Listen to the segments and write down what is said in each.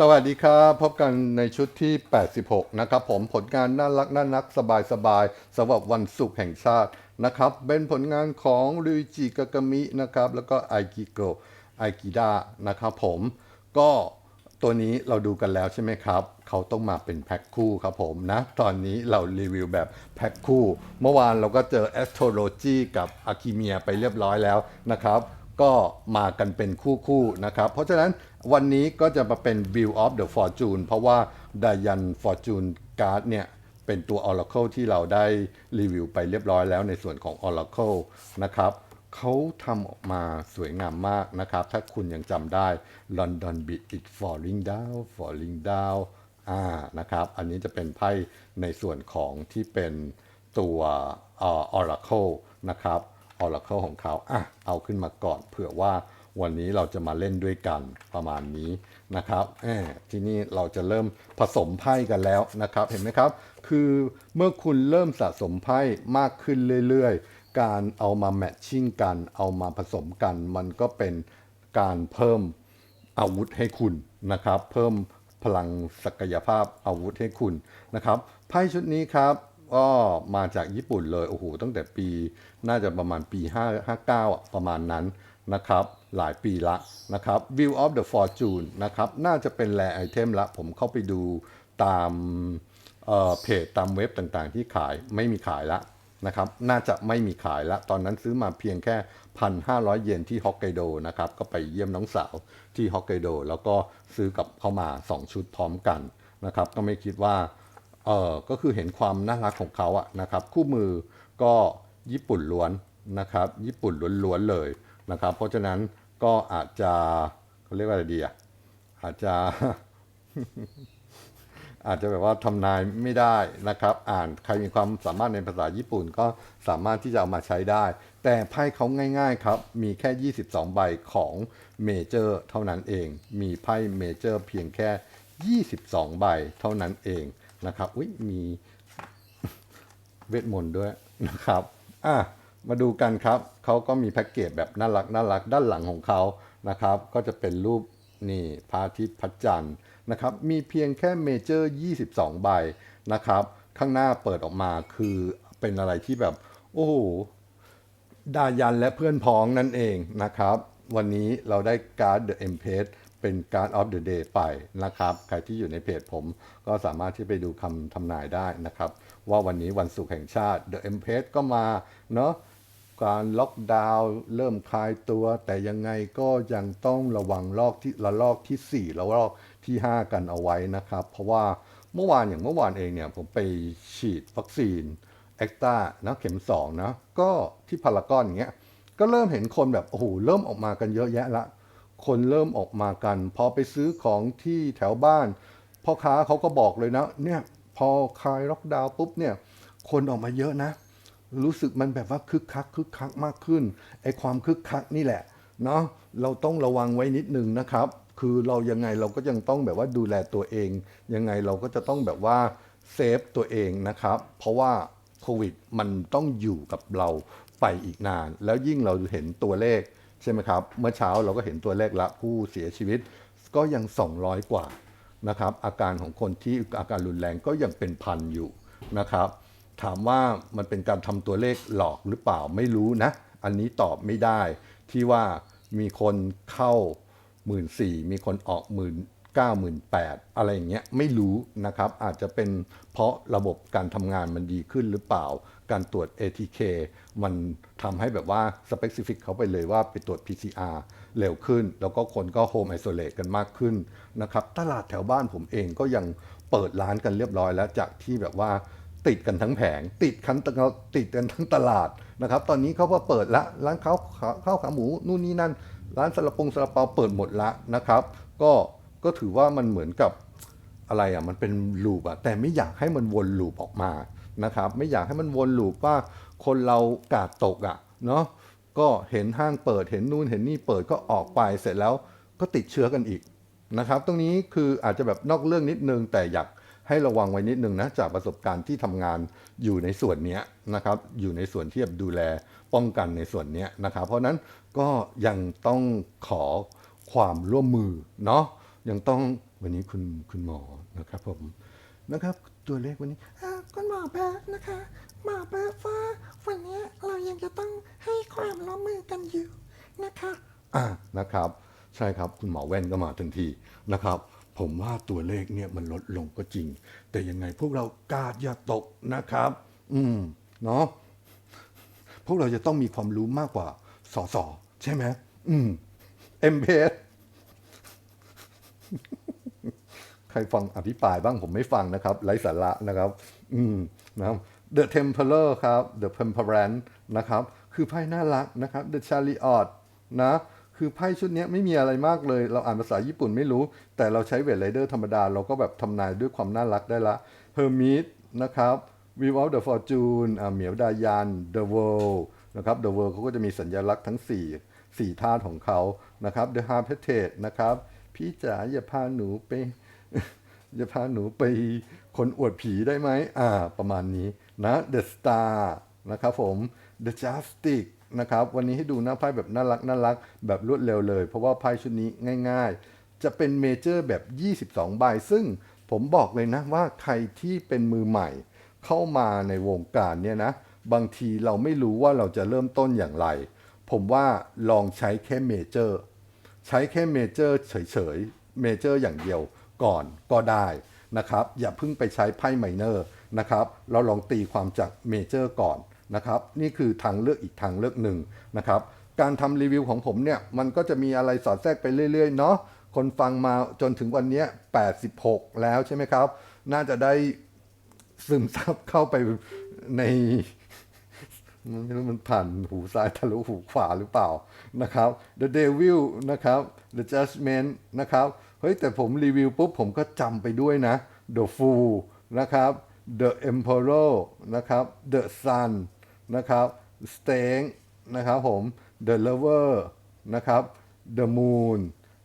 สวัสดีครับ พบกันในชุดที่ 86 นะครับผมผลงานน่ารักน่ารักสบายสบายสำหรับวันศุกร์แห่งชาตินะครับ เป็นผลงานของริจิกากามินะครับ แล้วก็ไอกิโกไอกิดานะครับผมก็ตัวนี้เราดูกันแล้วใช่ไหมครับ เขาต้องมาเป็นแพ็คคู่ครับผมนะ ตอนนี้เรารีวิวแบบแพ็คคู่ เมื่อวานเราก็เจอ Astrology กับ a k i m i a ไปเรียบร้อยแล้วนะครับ ก็มากันเป็นคู่ๆนะครับ เพราะฉะนั้น วันนี้ก็จะมาเป็น View of the Fortune เพราะว่า Dayan Fortune Card เนี่ยเป็นตัว Oracle ที่เราได้รีวิวไปเรียบร้อยแล้วในส่วนของ Oracle นะครับเขาทำออกมาสวยงามมากนะครับ ถ้าคุณยังจำได้ London Beat It Falling Down Falling Down อ่านะครับ อันนี้จะเป็นไพ่ในส่วนของที่เป็นตัวเอ่อ Oracle นะครับ Oracle ของเขาอะเอาขึ้นมาก่อนเผื่อว่า วันนี้เราจะมาเล่นด้วยกันประมาณนี้นะครับที่นี่เราจะเริ่มผสมไพ่กันแล้วนะครับ เห็นไหมครับ คือเมื่อคุณเริ่มสะสมไพ่มากขึ้นเรื่อยๆ การเอามาแมทชิ่งกัน เอามาผสมกัน มันก็เป็นการเพิ่มอาวุธให้คุณนะครับ เพิ่มพลังศักยภาพอาวุธให้คุณนะครับ ไพ่ชุดนี้ครับก็มาจากญี่ปุ่นเลย โอ้โห ตั้งแต่ปี น่าจะประมาณปี 5 59 ประมาณนั้นนะครับ หลายปีละนะครับ View of the Fortune นะครับ น่าจะเป็นแรไอเทมละ ผมเข้าไปดูตามเเพจตามเว็บต่างๆ ที่ขายไม่มีขายละนะครับ น่าจะไม่มีขายละ ตอนนั้นซื้อมาเพียงแค่ 1,500 เยนที่ฮอกไกโดนะครับ ก็ไปเยี่ยมน้องสาวที่ฮอกไกโด แล้วก็ซื้อกับเข้ามา 2 ชุดพร้อมกันนะครับ ก็ไม่คิดว่าเออก็คือเห็นความน่ารักของเขาอะนะครับ คู่มือก็ญี่ปุ่นล้วนนะครับ ญี่ปุ่นล้วนๆเลยนะครับ เพราะฉะนั้น ก็อาจจะเขาเรียกว่าอะไรดีอะอาจจะ อาจจะแบบว่าทำนายไม่ได้นะครับ อ่านใครมีความสามารถในภาษาญี่ปุ่นก็สามารถที่จะเอามาใช้ได้ แต่ไพ่เขาง่าย ๆ ครับ มีแค่ 22 ใบของเมเจอร์เท่านั้นเอง มีไพ่เมเจอร์เพียงแค่ 22 ใบเท่านั้นเองนะครับ อุ้ยมีเวทมนต์ด้วยนะครับ อะ มาดูกันครับ เขาก็มีแพ็กเกจแบบน่ารักน่ารักด้านหลังของเขานะครับ ก็จะเป็นรูปนี่พระอาทิตย์พระจันทร์นะครับ มีเพียงแค่เมเจอร์22 ใบนะครับ ข้างหน้าเปิดออกมาคือเป็นอะไรที่แบบ โอ้โหดายันและเพื่อนพ้องนั่นเองนะครับ วันนี้เราได้การ์ด The Empress เป็นการ์ด of the day ไปนะครับ ใครที่อยู่ในเพจผมก็สามารถที่ไปดูคำทำนายได้นะครับ ว่าวันนี้วันศุกร์แห่งชาติ The Empress ก็มาเนาะ การล็อกดาวน์เริ่มคลายตัว แต่ยังไงก็ยังต้องระวังลอกที่ระลอกทีสี่ 4 แล้วลอกที่ 5 กันเอาไว้นะครับ เพราะว่าเมื่อวานอย่างเมื่อวานเองเนี่ยผมไปฉีดวัคซีนแอคตานะเข็มสองนะก็ที่พารากอนอย่างเงี้ยก็เริ่มเห็นคนแบบโอ้โหเริ่มออกมากันเยอะแยะละ คนเริ่มออกมากัน พอไปซื้อของที่แถวบ้านพ่อค้าเขาก็บอกเลยนะเนี่ยพอคลายล็อกดาวน์ปุ๊บเนี่ยคนออกมาเยอะนะ รู้สึกมันแบบว่าคึกคักคึกคักมากขึ้นไอความคึกคักนี่แหละเนาะเราต้องระวังไว้นิดนึงนะครับ คือเรายังไงเราก็ยังต้องแบบว่าดูแลตัวเอง ยังไงเราก็จะต้องแบบว่าเซฟตัวเองนะครับ เพราะว่าโควิดมันต้องอยู่กับเราไปอีกนาน แล้วยิ่งเราเห็นตัวเลขใช่ไหมครับ เมื่อเช้าเราก็เห็นตัวเลขละผู้เสียชีวิตก็ยัง 200 กว่านะครับ อาการของคนที่อาการรุนแรงก็ยังเป็นพันอยู่นะครับ ถามว่ามันเป็นการทำตัวเลขหลอกหรือเปล่าไม่รู้นะ อันนี้ตอบไม่ได้ที่ว่ามีคนเข้าหมื่นสี่มีคนออกหมื่นเก้าหมื่นแปดอะไรอย่างเงี้ยไม่รู้นะครับ อาจจะเป็นเพราะระบบการทำงานมันดีขึ้นหรือเปล่า การตรวจ ATK มันทำให้แบบว่า specific เขาไปเลยว่าไปตรวจ PCR เร็วขึ้น แล้วก็คนก็ home isolate กันมากขึ้นนะครับ ตลาดแถวบ้านผมเองก็ยังเปิดร้านกันเรียบร้อยแล้วจากที่แบบว่า ติดกันทั้งแผง ติดกันติดกันทั้งตลาดนะครับ ตอนนี้เขาก็เปิดละร้านข้าวขาข้าวขาหมูนู่นนี่นั่น ร้านสลับปงสลับเปาเปิดหมดละนะครับ ก็ก็ถือว่ามันเหมือนกับอะไรอะมันเป็นลูปอะแต่ไม่อยากให้มันวนลูปออกมานะครับ ไม่อยากให้มันวนลูปว่าคนเรากาดตกอะเนาะก็เห็นห้างเปิดเห็นนู่นเห็นนี่เปิดก็ออกไปเสร็จแล้วก็ติดเชื้อกันอีกนะครับ ตรงนี้คืออาจจะแบบนอกเรื่องนิดนึงแต่อยาก ให้ระวังไว้นิดนึงนะจากประสบการณ์ที่ทำงานอยู่ในส่วนเนี้ยนะครับอยู่ในส่วนที่แบบดูแลป้องกันในส่วนเนี้ยนะครับเพราะฉะนั้นก็ยังต้องขอความร่วมมือเนาะยังต้องวันนี้คุณคุณหมอนะครับผมนะครับตัวเลขวันนี้อ่าคุณหมอแป๊ะนะคะหมอแป๊ะว่าวันนี้เรายังจะต้องให้ความร่วมมือกันอยู่นะคะอ่านะครับ ใช่ครับคุณหมอแว่นก็มาทันทีนะครับ ผมว่าตัวเลขเนี่ยมันลดลงก็จริง แต่ยังไงพวกเรากาดอย่าตกนะครับ อืมเนาะพวกเราจะต้องมีความรู้มากกว่าสอสอใช่ไหมอืมเอ็มเพสใครฟังอภิปรายบ้างผมไม่ฟังนะครับไร้สาระนะครับ อืมนะครับ The Temperer ครับ The Temperance นะครับ คือไพ่น่ารักนะครับ The Chariot นะ คือไพ่ชุดนี้ไม่มีอะไรมากเลย เราอ่านภาษาญี่ปุ่นไม่รู้ แต่เราใช้เวทไรเดอร์ธรรมดา เราก็แบบทำนายด้วยความน่ารักได้ละ Hermit นะครับ Wheel of the Fortune อ่าเหมียวดายัน The World นะครับ The World เขาก็จะมีสัญลักษณ์ทั้ง 4 4ธาตุของเขานะครับ The Hermitage นะครับ พี่จ๋าอย่าพาหนูไปจะพาหนูไปคนอวดผีได้ไหมอ่า ประมาณนี้นะ The Star นะครับผม The Justice นะครับวันนี้ให้ดูหน้าไพ่แบบน่ารักน่ารักแบบรวดเร็วเลย เพราะว่าไพ่ชุดนี้ง่าย ๆ จะเป็นเมเจอร์แบบ 22 ใบ ซึ่งผมบอกเลยนะว่าใครที่เป็นมือใหม่ เข้ามาในวงการเนี่ยนะบางทีเราไม่รู้ว่าเราจะเริ่มต้นอย่างไร ผมว่าลองใช้แค่เมเจอร์ใช้แค่เมเจอร์เฉยๆเมเจอร์อย่างเดียวก่อนก็ได้นะครับ อย่าเพิ่งไปใช้ไพ่ไมเนอร์นะครับ เราลองตีความจากเมเจอร์ก่อน นะครับนี่คือทางเลือกอีกทางเลือกหนึ่งนะครับการทำรีวิวของผมเนี่ยมันก็จะมีอะไรสอดแทรกไปเรื่อยๆเนาะคนฟังมาจนถึงวันนี้ 86 แล้วใช่ไหมครับ น่าจะได้ซึมซับเข้าไปในมันไม่รู้มันผ่านหูซ้ายทะลุหูขวาหรือเปล่านะครับ The Devil นะครับ The Judgment นะครับเฮ้ยแต่ผมรีวิวปุ๊บผมก็จำไปด้วยนะ The Fool นะครับ The Emperor นะครับ The Sun นะครับ Stang นะครับผม The Lover นะครับ The Moon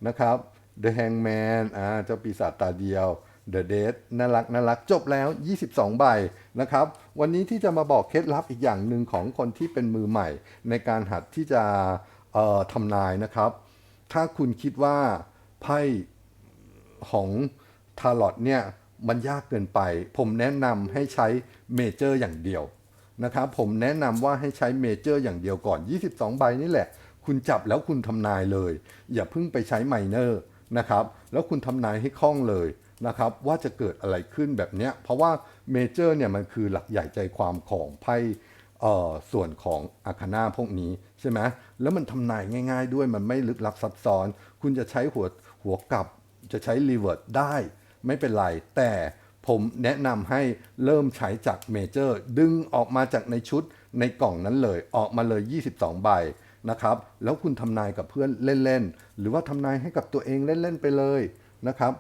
นะครับ The Hangman อ่าเจ้าปีศาจตาเดียว The Dead น่ารักน่ารักจบแล้ว 22 ใบนะครับ วันนี้ที่จะมาบอกเคล็ดลับอีกอย่างหนึ่งของคนที่เป็นมือใหม่ ในการหัดที่จะเอ่อทำนายนะครับ ถ้าคุณคิดว่าไพ่ของทารอตเนี่ยมันยากเกินไป ผมแนะนำให้ใช้เมเจอร์อย่างเดียว นะครับผมแนะนำว่าให้ใช้เมเจอร์อย่างเดียวก่อน 22 ใบนี่แหละ คุณจับแล้วคุณทำนายเลย อย่าเพิ่งไปใช้ไมเนอร์นะครับ แล้วคุณทำนายให้คล่องเลยนะครับว่าจะเกิดอะไรขึ้นแบบเนี้ยเพราะว่าเมเจอร์เนี่ยมันคือหลักใหญ่ใจความของไพ่ส่วนของอาคาน่าพวกนี้ใช่ไหมแล้วมันทำนายง่าย ๆ ด้วยมันไม่ลึกลับซับซ้อน คุณจะใช้หัวหัวกลับจะใช้รีเวิร์ดได้ ไม่เป็นไร แต่ ผมแนะนำให้เริ่มใช้จากเมเจอร์ดึงออกมาจากในชุดในกล่องนั้นเลยออกมาเลย 22 ใบนะครับ แล้วคุณทำนายกับเพื่อนเล่นๆ หรือว่าทำนายให้กับตัวเองเล่น ๆ ไปเลยนะครับ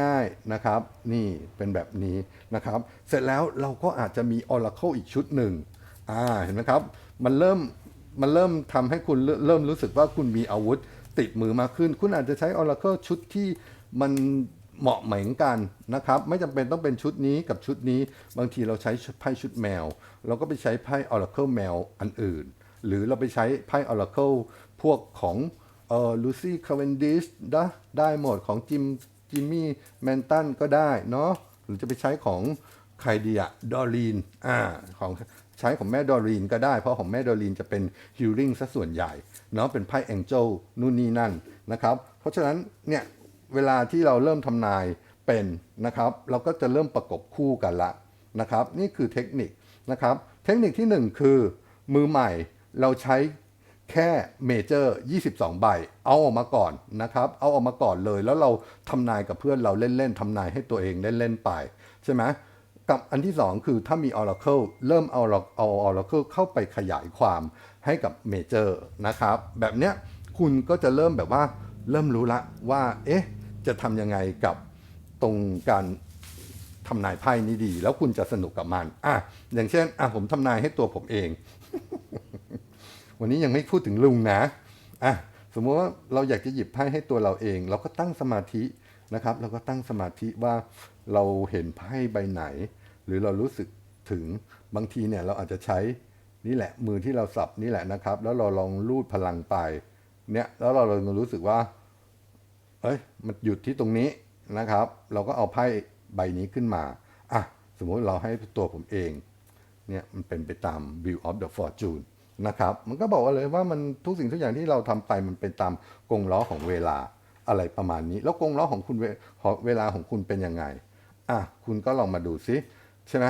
ง่ายๆนะครับนี่เป็นแบบนี้นะครับ เสร็จแล้วเราก็อาจจะมี Oracle อีกชุดหนึ่งอ่าเห็นไหมครับ มันเริ่มมันเริ่มทำให้คุณเริ่มรู้สึกว่าคุณมีอาวุธติดมือมากขึ้น คุณอาจจะใช้ Oracle ชุดที่มัน เหมาะเหมือนกันนะครับ ไม่จำเป็นต้องเป็นชุดนี้กับชุดนี้ บางทีเราใช้ไพ่ชุดแมว เราก็ไปใช้ไพ่ Oracle แมวอันอื่น หรือเราไปใช้ไพ่ Oracle พวกของเอ่อลูซี่คาเวนดิชนะได้หมดของจิมจิมมี่แมนตันก็ได้เนาะหรือจะไปใช้ของใครดีอะดอรีนอ่าของใช้ของแม่ดอรีนก็ได้ เพราะของแม่ดอรีนจะเป็นฮิลลิ่งซะส่วนใหญ่เนาะเป็นไพ่แองเจิลนู่นนี่นั่นนะครับ เพราะฉะนั้นเนี่ย เวลาที่เราเริ่มทำนายเป็นนะครับ เราก็จะเริ่มประกบคู่กันละนะครับ นี่คือเทคนิคนะครับ เทคนิคที่ 1 คือมือใหม่เราใช้แค่เมเจอร์22 ใบ เอาออกมาก่อนนะครับ เอาออกมาก่อนเลย แล้วเราทำนายกับเพื่อนเราเล่นๆทำนายให้ตัวเองเล่นๆไป ใช่ไหมกับอันที่ 2 คือถ้ามี Oracle เริ่มเอาเอา Oracle เข้าไปขยายความให้กับเมเจอร์นะครับ แบบเนี้ยคุณก็จะเริ่มแบบว่าเริ่มรู้ละว่า เอ๊ะ จะทำยังไงกับตรงการทำนายไพ่นี้ดี แล้วคุณจะสนุกกับมัน อะ อย่างเช่น อะผมทำนายให้ตัวผมเอง วันนี้ยังไม่พูดถึงลุงนะ อะ สมมติว่าเราอยากจะหยิบไพ่ให้ตัวเราเอง เราก็ตั้งสมาธินะครับ เราก็ตั้งสมาธิว่าเราเห็นไพ่ใบไหน หรือเรารู้สึกถึงบางทีเนี่ยเราอาจจะใช้นี่แหละมือที่เราสับนี่แหละนะครับ แล้วเราลองลูดพลังไป เนี่ยแล้วเราเรารู้สึกว่า เอ้ยมันหยุดที่ตรงนี้นะครับ เราก็เอาไพ่ใบนี้ขึ้นมาอะสมมุติเราให้ตัวผมเองเนี่ยมันเป็นไปตาม view of the fortune นะครับ มันก็บอกเลยว่ามันทุกสิ่งทุกอย่างที่เราทำไปมันเป็นตามกงล้อของเวลาอะไรประมาณนี้ แล้วกงล้อของคุณเวเวลาของคุณเป็นยังไงอะคุณก็ลองมาดูซิใช่ไหม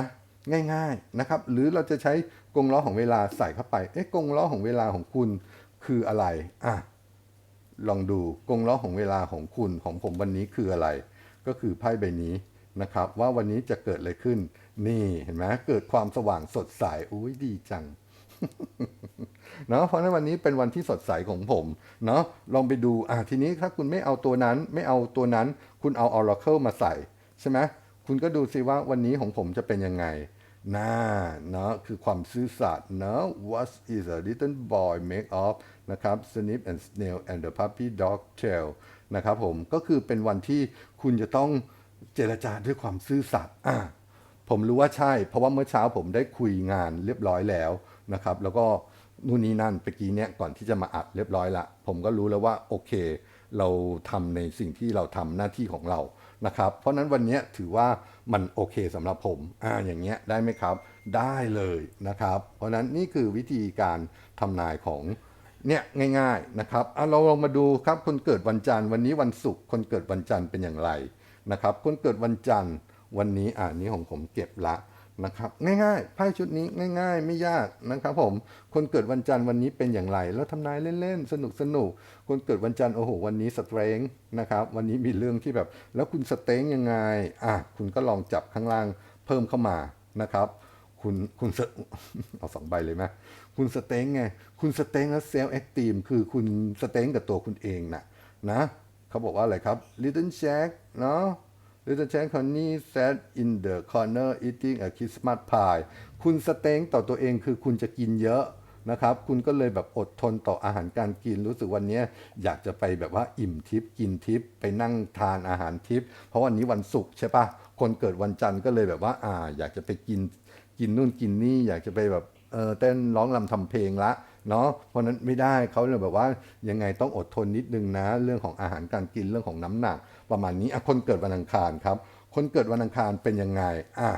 ง่ายๆนะครับ หรือเราจะใช้กงล้อของเวลาใส่เข้าไป เอ๊ะกงล้อของเวลาของคุณคืออะไรอะ ลองดูกงล้อของเวลาของคุณของผมวันนี้คืออะไร ก็คือไพ่ใบนี้นะครับ ว่าวันนี้จะเกิดอะไรขึ้น นี่เห็นไหมเกิดความสว่างสดใสอุ้ยดีจังเนาะเพราะฉะนั้นวันนี้เป็นวันที่สดใสของผมเนาะลองไปดูอะทีนี้ถ้าคุณไม่เอาตัวนั้นไม่เอาตัวนั้น คุณเอา Oracle มาใส่ใช่ไหมคุณก็ดูสิว่าวันนี้ของผมจะเป็นยังไงน่าเนาะคือความซื่อสัตย์เนาะ What is a little boy make of นะครับ Snip and Snail and the puppy dog tail นะครับผมก็คือเป็นวันที่คุณจะต้องเจรจาด้วยความซื่อสัตย์อะผมรู้ว่าใช่ เพราะว่าเมื่อเช้าผมได้คุยงานเรียบร้อยแล้วนะครับ แล้วก็นู่นนี่นั่นเมื่อกี้เนี่ยก่อนที่จะมาอัดเรียบร้อยละ ผมก็รู้แล้วว่าโอเค เราทำในสิ่งที่เราทำหน้าที่ของเรานะครับ เพราะนั้นวันนี้ถือว่ามันโอเคสำหรับผมอ่าอย่างเงี้ยได้ไหมครับ ได้เลยนะครับ เพราะฉะนั้นนี่คือวิธีการทำนายของ เนี่ยง่ายๆนะครับเอาเราลองมาดูครับคนเกิดวันจันทร์วันนี้วันศุกร์คนเกิดวันจันทร์เป็นอย่างไรนะครับ คนเกิดวันจันทร์วันนี้อ่านี้ของผมเก็บละนะครับง่ายๆไพ่ชุดนี้ง่าย ๆ ไม่ยากนะครับผมคนเกิดวันจันทร์วันนี้เป็นอย่างไร แล้วทำนายเล่นๆสนุกๆคนเกิดวันจันทร์โอ้โหวันนี้สเตรงนะครับวันนี้มีเรื่องที่แบบ แล้วคุณสเตรงยังไงอะคุณก็ลองจับข้างล่างเพิ่มเข้ามานะครับ คุณคุณเอาสองใบเลยไหม คุณสเต็งไงคุณสเต็งแล้วเซลล์แอคทีฟคือคุณสเต็งกับตัวคุณเองนะนะเขาบอกว่าอะไรครับ Little Jack เนาะ Little Jack Honey sat in the corner eating a Christmas pie คุณสเต็งต่อตัวเองคือคุณจะกินเยอะนะครับ คุณก็เลยแบบอดทนต่ออาหารการกิน รู้สึกวันนี้อยากจะไปแบบว่าอิ่มทิพย์กินทิพย์ไปนั่งทานอาหารทิพย์เพราะวันนี้วันศุกร์ใช่ปะคนเกิดวันจันทร์ก็เลยแบบว่าอ่าอยากจะไปกินกินนู่นกินนี่อยากจะไปแบบ เออเต้นร้องรำทำเพลงละเนาะเพราะนั้นไม่ได้เขาเลยแบบว่ายังไงต้องอดทนนิดนึงนะ เรื่องของอาหารการกินเรื่องของน้ำหนัก ประมาณนี้อะคนเกิดวันอังคารครับ คนเกิดวันอังคารเป็นยังไงอะ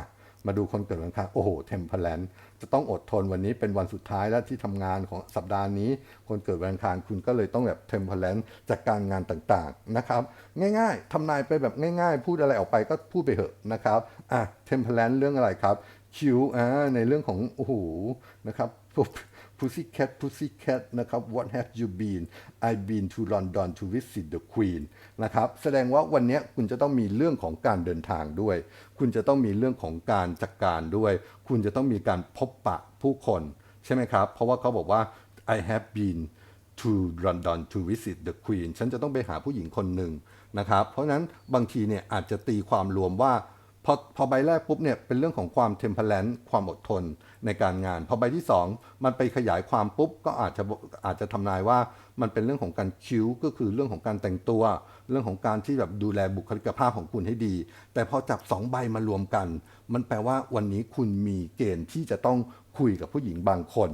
มาดูคนเกิดวันอังคารโอ้โหเทมเพลนจะต้องอดทนวันนี้เป็นวันสุดท้ายแล้วที่ทำงานของสัปดาห์นี้ คนเกิดวันอังคารคุณก็เลยต้องแบบเทมเพลนจากการงานต่างๆนะครับ ง่ายๆทำนายไปแบบง่าย ๆ พูดอะไรออกไปก็พูดไปเถอะนะครับอะเทมเพลนเรื่องอะไรครับ คิวอ่าในเรื่องของ โอ้โห นะครับ Pussycat Pussycat นะครับ What have you been I've been to London to visit the Queen นะครับ แสดงว่าวันนี้คุณจะต้องมีเรื่องของการเดินทางด้วย คุณจะต้องมีเรื่องของการจัดการด้วย คุณจะต้องมีการพบปะผู้คน ใช่ไหมครับ เพราะว่าเขาบอกว่า I have been to London to visit the Queen ฉันจะต้องไปหาผู้หญิงคนหนึ่งนะครับ เพราะนั้นบางทีเนี่ยอาจจะตีความรวมว่า พอพอใบแรกปุ๊บเนี่ยเป็นเรื่องของความเทมเพลนความอดทนในการงาน พอใบที่ 2 มันไปขยายความปุ๊บก็อาจจะอาจจะทำนายว่ามันเป็นเรื่องของการคิ้วก็คือเรื่องของการแต่งตัว เรื่องของการที่แบบดูแลบุคลิกภาพของคุณให้ดี แต่พอจับสองใบมารวมกัน มันแปลว่าวันนี้คุณมีเกณฑ์ที่จะต้องคุยกับผู้หญิงบางคน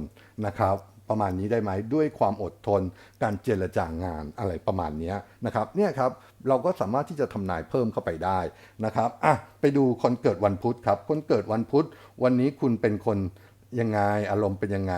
นะครับ ประมาณนี้ได้ไหมด้วยความอดทน การเจรจางานอะไรประมาณนี้นะครับเนี่ยครับเราก็สามารถที่จะทำนายเพิ่มเข้าไปได้นะครับอะไปดูคนเกิดวันพุธครับคนเกิดวันพุธ วันนี้คุณเป็นคนยังไงอารมณ์เป็นยังไง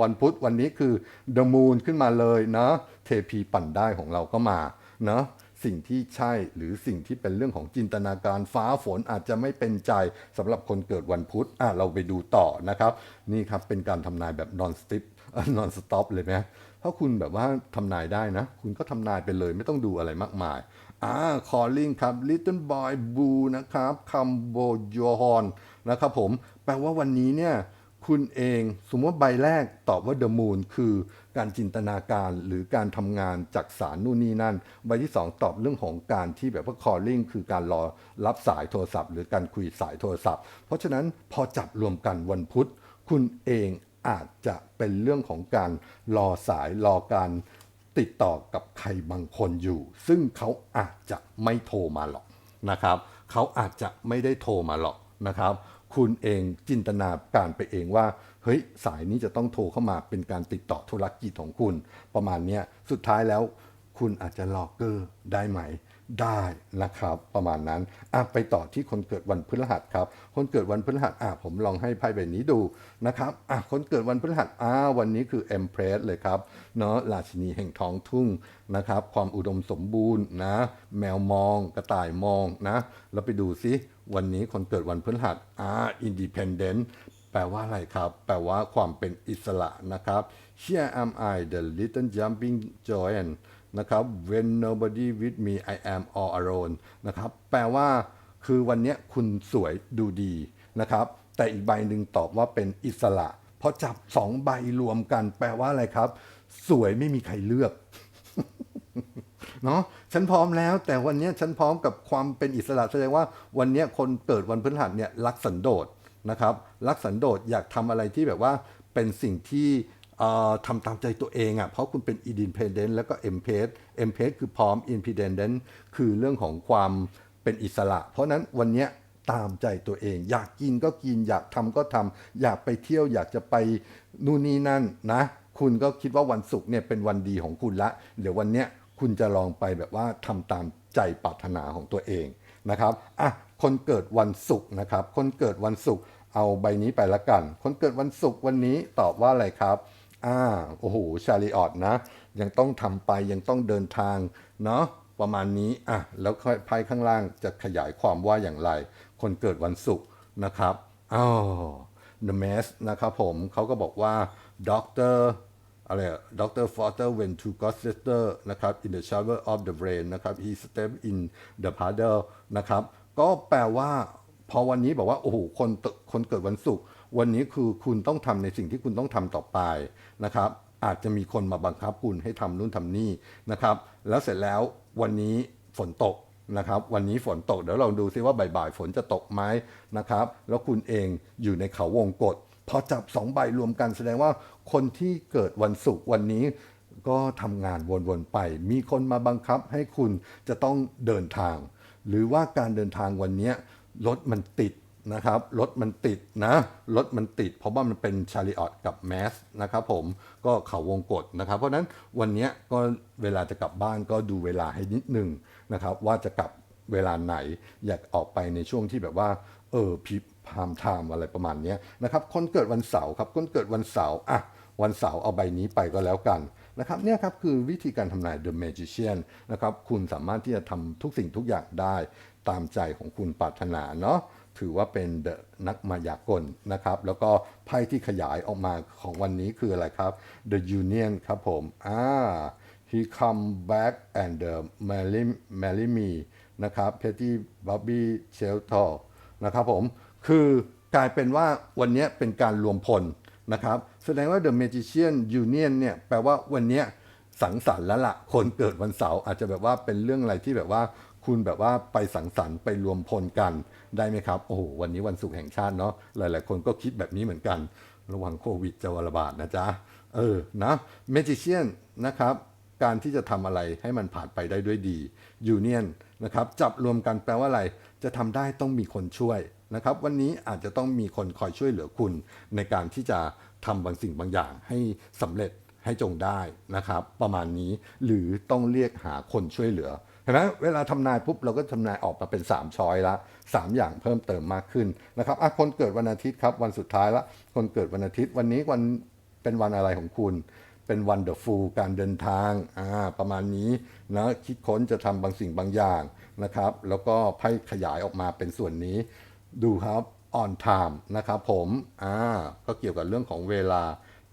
วันพุธวันนี้คือ The Moon ขึ้นมาเลยเนาะเทพีปั่นได้ของเราก็มาเนาะสิ่งที่ใช่หรือสิ่งที่เป็นเรื่องของจินตนาการฟ้าฝนอาจจะไม่เป็นใจสำหรับคนเกิดวันพุธอะเราไปดูต่อนะครับ นี่ครับเป็นการทำนายแบบ non-stop non stop non stop เลยไหมถ้าคุณแบบว่าทำนายได้นะ คุณก็ทำนายไปเลยไม่ต้องดูอะไรมากมายอ่า calling ครับ little boy blue นะครับคำโบยฮอนนะครับผม แปลว่าวันนี้เนี่ย คุณเองสมมติว่าใบแรกตอบว่า the moon คือการจินตนาการหรือการทำงานจากสารนู่นนี่นั่น ใบที่ 2 ตอบเรื่องของการที่แบบว่า calling คือการรอรับสายโทรศัพท์ หรือการคุยสายโทรศัพท์ เพราะฉะนั้นพอจับรวมกันวันพุธ คุณเอง อาจจะเป็นเรื่องของการรอสายรอการติดต่อกับใครบางคนอยู่ ซึ่งเขาอาจจะไม่โทรมาหรอกนะครับเขาอาจจะไม่ได้โทรมาหรอกนะครับ คุณเองจินตนาการไปเองว่าเฮ้ยสายนี้จะต้องโทรเข้ามาเป็นการติดต่อธุรกิจของคุณ ประมาณนี้สุดท้ายแล้วคุณอาจจะลอกเกอร์ได้ไหม ได้นะครับ ประมาณนั้นอะไปต่อที่คนเกิดวันพฤหัสครับ คนเกิดวันพฤหัสอะผมลองให้ไพ่ใบนี้ดูนะครับอะคนเกิดวันพฤหัสอ่าวันนี้คือ Empress เลยครับเนาะราชินีแห่งท้องทุ่งนะครับ ความอุดมสมบูรณ์นะ แมวมองกระต่ายมองนะแล้วไปดูซิวันนี้คนเกิดวันพฤหัสอ่า Independent แปลว่าอะไรครับ แปลว่าความเป็นอิสระนะครับ Here am I the little jumping giant นะครับ When nobody with me I am all alone นะครับแปลว่าคือวันนี้คุณสวยดูดีนะครับ แต่อีกใบหนึ่งตอบว่าเป็นอิสระเพราะจับสองใบรวมกัน แปลว่าอะไรครับ สวยไม่มีใครเลือกเนาะฉันพร้อมแล้ว แต่วันนี้ฉันพร้อมกับความเป็นอิสระแสดงว่าวันนี้คนเกิดวันพฤหัสเนี่ยรักสันโดษนะครับ รักสันโดษอยากทำอะไรที่แบบว่าเป็นสิ่งที่ ทำตามใจตัวเองอะ่ะเพราะคุณเป็น independent แล้วก็ m p a c m p a c คือพร้อม independent คือเรื่องของความเป็นอิสระ เพราะนั้นวันนี้ตามใจตัวเอง อยากกินก็กิน อยากทำก็ทำอยากไปเที่ยวอยากจะไปนู่นนี่นั่นนะ คุณก็คิดว่าวันศุกร์เนี่ยเป็นวันดีของคุณละ เดี๋ยววันเนี้ยคุณจะลองไปแบบว่าทำตามใจปรารถนาของตัวเองนะครับอะคนเกิดวันศุกร์นะครับ คนเกิดวันศุกร์เอาใบนี้ไปละกัน คนเกิดวันศุกร์วันนี้ตอบว่าอะไรครับ อ่าโอ้โหชาลีออดนะ ยังต้องทำไปยังต้องเดินทางเนาะประมาณนี้อะแล้วค่อยไพ่ข้างล่างจะขยายความว่าอย่างไร คนเกิดวันศุกร์นะครับอ้าว The Mass นะครับผมเขาก็บอกว่า Doctor อะไรอะ Dr. Foster went to Gloucester นะครับ in the shower of the rain นะครับ he stepped in the puddle นะครับ ก็แปลว่า พอวันนี้บอกว่า โอ้โห คนคนเกิดวันศุกร์ วันนี้คือคุณต้องทำในสิ่งที่คุณต้องทำต่อไปนะครับอาจจะมีคนมาบังคับคุณให้ทำนู่นทำนี่นะครับ แล้วเสร็จแล้ววันนี้ฝนตกนะครับ วันนี้ฝนตกเดี๋ยวเราดูซิว่าบ่ายๆฝนจะตกไหมนะครับ แล้วคุณเองอยู่ในเขาวงกฏพอจับสองใบรวมกันแสดงว่าคนที่เกิดวันศุกร์วันนี้ก็ทำงานวนๆไป มีคนมาบังคับให้คุณจะต้องเดินทาง หรือว่าการเดินทางวันนี้รถมันติด นะครับรถมันติดนะรถมันติด เพราะว่ามันเป็นชาริออตกับแมสนะครับผมก็เขาวงกฏนะครับ เพราะนั้นวันนี้ก็เวลาจะกลับบ้านก็ดูเวลาให้นิดนึงนะครับ ว่าจะกลับเวลาไหนอยากออกไปในช่วงที่แบบว่า เออพีพามไทม์อะไรประมาณนี้นะครับคนเกิดวันเสาร์ครับคนเกิดวันเสาร์อะวันเสาร์เอาใบนี้ไปก็แล้วกันนะครับเนี่ยครับคือวิธีการทำนาย The Magician นะครับคุณสามารถที่จะทำทุกสิ่งทุกอย่างได้ตามใจของคุณปรารถนาเนาะ ถือว่าเป็นนักมายากลนะครับ แล้วก็ไพ่ที่ขยายออกมาของวันนี้คืออะไรครับ The Union ครับผมอ่า he come back and the marry marry me นะครับ Petty Bobby Shelter นะครับผม คือกลายเป็นว่าวันนี้เป็นการรวมพลนะครับ แสดงว่า The Magician Union เนี่ยแปลว่าวันนี้สังสรรค์แล้วละ่ะ คนเกิดวันเสาร์อาจจะแบบว่าเป็นเรื่องอะไรที่แบบว่า คุณแบบว่าไปสังสรรค์ไปรวมพลกันได้ไหมครับ โอ้โห วันนี้วันศุกร์แห่งชาติเนาะหลาย ๆ คนก็คิดแบบนี้เหมือนกัน ระวังโควิดจะระบาดนะจ๊ะ เออนะ Magician นนะครับ การที่จะทำอะไรให้มันผ่านไปได้ด้วยดี Union นนะครับจับรวมกันแปลว่าอะไร จะทำได้ต้องมีคนช่วยนะครับ วันนี้อาจจะต้องมีคนคอยช่วยเหลือคุณ ในการที่จะทำบางสิ่งบางอย่างให้สำเร็จให้จงได้นะครับ ประมาณนี้หรือต้องเรียกหาคนช่วยเหลือ ห็นไหมเวลาทำนายปุ๊บเราก็ทำนายออกมาเป็น 3 ช้อยละ 3 อย่างเพิ่มเติมมากขึ้นนะครับอะคนเกิดวันอาทิตย์ครับ วันสุดท้ายละ คนเกิดวันอาทิตย์วันนี้วันเป็นวันอะไรของคุณ เป็นวันเดอ f ฟูลการเดินทางอ่าประมาณนี้นะคิดค้นจะทำบางสิ่งบางอย่างนะครับ แล้วก็ไพ่ขยายออกมาเป็นส่วนนี้ ดูครับ on time นะครับผมอ่าก็เกี่ยวกับเรื่องของเวลา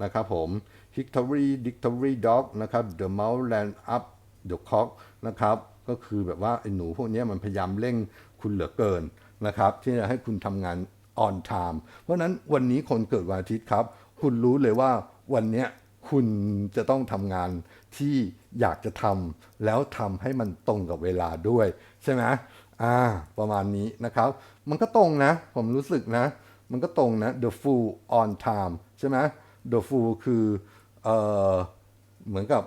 นะครับผม Victory Victory Dog นะครับ The Mouse Land Up The Cock นะครับ ก็คือแบบว่าไอ้หนูพวกนี้มันพยายามเร่งคุณเหลือเกินนะครับ ที่จะให้คุณทำงาน on time เพราะนั้นวันนี้คนเกิดวันอาทิตย์ครับ คุณรู้เลยว่าวันนี้คุณจะต้องทำงานที่อยากจะทำแล้วทำให้มันตรงกับเวลาด้วย ใช่ไหมอ่า ประมาณนี้นะครับ มันก็ตรงนะ ผมรู้สึกนะ มันก็ตรงนะ the full on time ใช่ไหม the full คือเอ่อ เหมือนกับ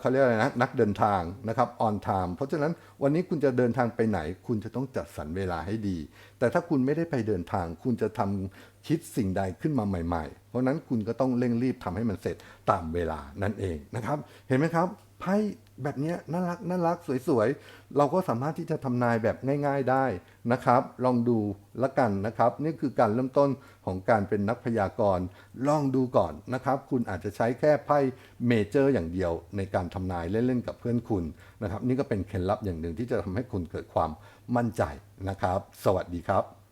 เขาเรียกอะไรนะนักเดินทางนะครับ on time เพราะฉะนั้นวันนี้คุณจะเดินทางไปไหน คุณจะต้องจัดสรรเวลาให้ดี แต่ถ้าคุณไม่ได้ไปเดินทาง คุณจะทำคิดสิ่งใดขึ้นมาใหม่ ๆ เพราะฉะนั้นคุณก็ต้องเร่งรีบทำให้มันเสร็จตามเวลานั่นเองนะครับ เห็นไหมครับ ไพ่แบบนี้น่ารักน่ารักสวยๆ เราก็สามารถที่จะทำนายแบบง่าย ๆได้นะครับ ลองดูละกันนะครับ นี่คือการเริ่มต้นของการเป็นนักพยากรณ์ลองดูก่อนนะครับ คุณอาจจะใช้แค่ไพ่เมเจอร์อย่างเดียวในการทำนายเล่นๆกับเพื่อนคุณนะครับ นี่ก็เป็นเคล็ดลับอย่างหนึ่งที่จะทำให้คุณเกิดความมั่นใจนะครับ สวัสดีครับ